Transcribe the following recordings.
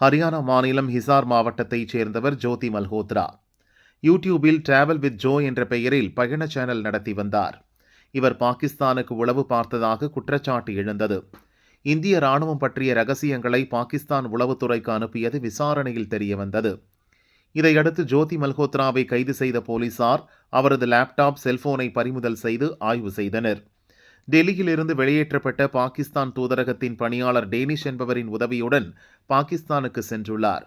ஹரியானா மாநிலம் ஹிசார் மாவட்டத்தைச் சேர்ந்தவர் ஜோதி மல்ஹோத்ரா. யூடியூபில் டிராவல் வித் ஜோ என்ற பெயரில் பயண சேனல் நடத்தி வந்தார். இவர் பாகிஸ்தானுக்கு உளவு பார்த்ததாக குற்றச்சாட்டு எழுந்தது. இந்திய ராணுவம் பற்றிய ரகசியங்களை பாகிஸ்தான் உளவுத்துறைக்கு அனுப்பியது விசாரணையில் தெரியவந்தது. இதையடுத்து ஜோதி மல்ஹோத்ராவை கைது செய்த போலீசார் அவரது லேப்டாப் செல்போனை பறிமுதல் செய்து ஆய்வு செய்தனர். டெல்லியிலிருந்து வெளியேற்றப்பட்ட பாகிஸ்தான் தூதரகத்தின் பணியாளர் டேனிஷ் என்பவரின் உதவியுடன் பாகிஸ்தானுக்கு சென்றுள்ளார்.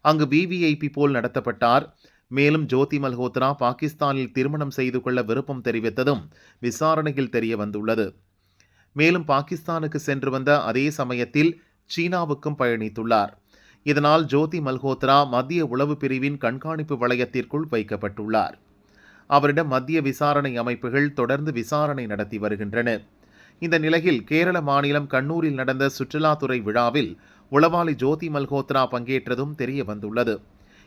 அங்கு விவிஐபி போல் நடத்தப்பட்டார். மேலும் ஜோதி மல்ஹோத்ரா பாகிஸ்தானில் திருமணம் செய்து கொள்ள விருப்பம் தெரிவித்ததும் விசாரணையில் தெரிய வந்துள்ளது. மேலும் பாகிஸ்தானுக்கு சென்று வந்த அதே சமயத்தில் சீனாவுக்கும் பயணித்துள்ளார். இதனால் ஜோதி மல்ஹோத்ரா மத்திய உளவு பிரிவின் கண்காணிப்பு வளையத்திற்குள் வைக்கப்பட்டுள்ளார். அவரிடம் மத்திய விசாரணை அமைப்புகள் தொடர்ந்து விசாரணை நடத்தி வருகின்றன. இந்த நிலையில் கேரள மாநிலம் கண்ணூரில் நடந்த சுற்றுலாத்துறை விழாவில் உளவாளி ஜோதி மல்ஹோத்ரா பங்கேற்றதும் தெரிய வந்துள்ளது.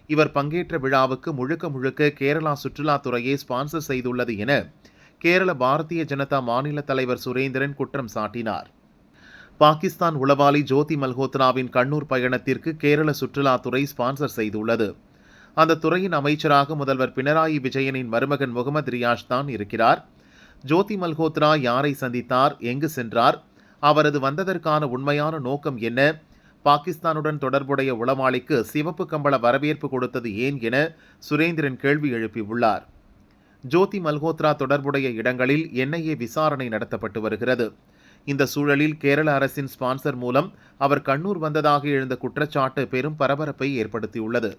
இவர் பங்கேற்ற விழாவுக்கு முழுக்க முழுக்க கேரளா சுற்றுலாத்துறையே ஸ்பான்சர் செய்துள்ளது என கேரள பாரதிய ஜனதா மாநில தலைவர் சுரேந்திரன் குற்றம் சாட்டினார். பாகிஸ்தான் உளவாளி ஜோதி மல்ஹோத்ராவின் கண்ணூர் பயணத்திற்கு கேரள சுற்றுலாத்துறை ஸ்பான்சர் செய்துள்ளது. அந்த துறையின் அமைச்சராக முதல்வர் பினராயி விஜயனின் மருமகன் முகமது ரியாஷ் தான் இருக்கிறார். ஜோதி மல்ஹோத்ரா யாரை சந்தித்தார் எங்கு சென்றார் அவரது வந்ததற்கான உண்மையான நோக்கம் என்ன பாகிஸ்தானுடன் தொடர்புடைய உளவாளிக்கு சிவப்பு கம்பள வரவேற்பு கொடுத்தது ஏன் என சுரேந்திரன் கேள்வி எழுப்பியுள்ளார். ஜோதி மல்ஹோத்ரா தொடர்புடைய இடங்களில் என்ஐஏ விசாரணை நடத்தப்பட்டு வருகிறது. இந்த சூழலில் கேரள அரசின் ஸ்பான்சர் மூலம் அவர் கண்ணூர் வந்ததாக எழுந்த குற்றச்சாட்டு பெரும் பரபரப்பை ஏற்படுத்தியுள்ளது.